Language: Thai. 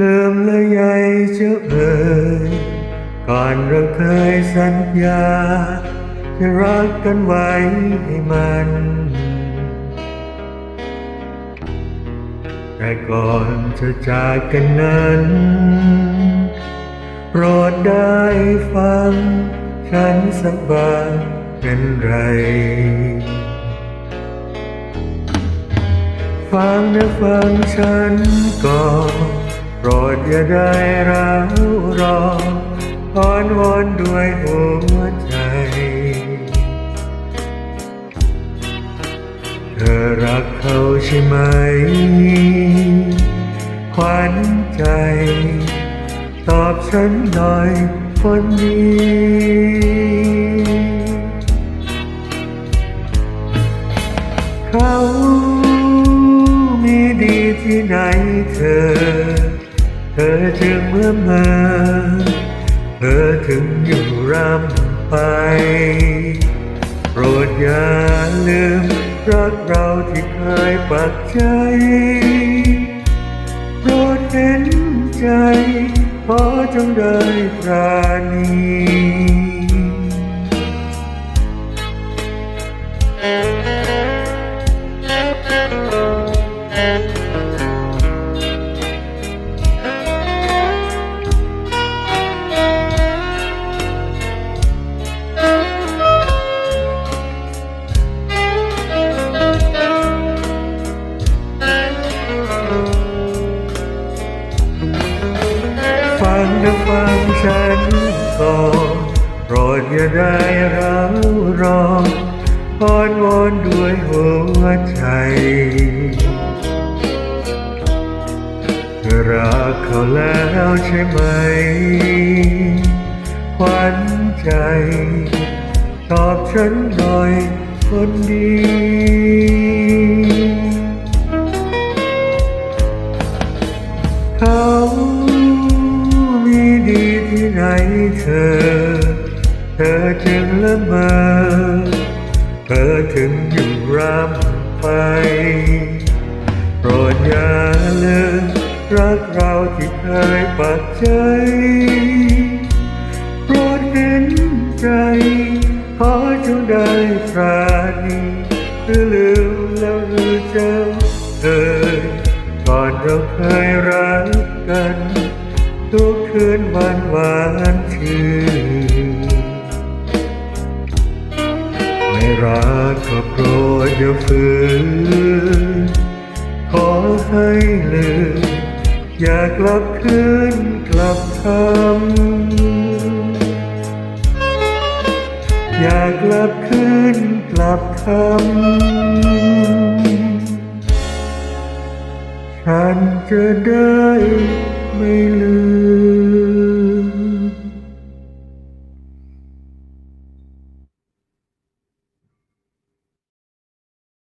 ลืมและยายเจ้าเอ่ยก่อนเราเคยสัญญา จะรักกันไว้ให้มัน แต่ก่อนจะจากกันนั้น โปรดได้ฟัง ฉันสักบางเป็นไร ฟังนะฟังฉันก่อน โปรดอย่าได้ร้าวรออ้อนวอนด้วยหัวใจเธอรักเขาใช่ไหม ขวัญใจ ตอบฉันหน่อยคนดีเขามีดีที่ไหนเธอ เธอจึงเมื่อมาเธอถึงอยู่รำไป โปรดอย่าลืมรักเราที่เคยปักใจ โปรดเห็นใจ ขอจงได้ปราณี ฟังนะฟังฉันก่อนโปรดอย่าได้ร้าวรองอ้อนวอนด้วยหัวใจรักเขาแล้วใช่ไหมขวัญใจ ตอบฉันหน่อยคนดี ไหนเธอ เธอจึงละเมอ เธอถึงอยู่รำไปโปรดอย่าลืมรักเราที่เคยปักใจโปรดเห็นใจ ขอจงได้ปราณีหรือลืมแล้วหรือเจ้าเอ่ยก่อนเราเคยรักกัน ทุกคืนวันหวานชื่นไม่รักก็โปรดอย่าฝืนขอให้ลืมอย่ากลับคืนกลับคำอย่ากลับคืนกลับคำฉันจะได้ mây lưa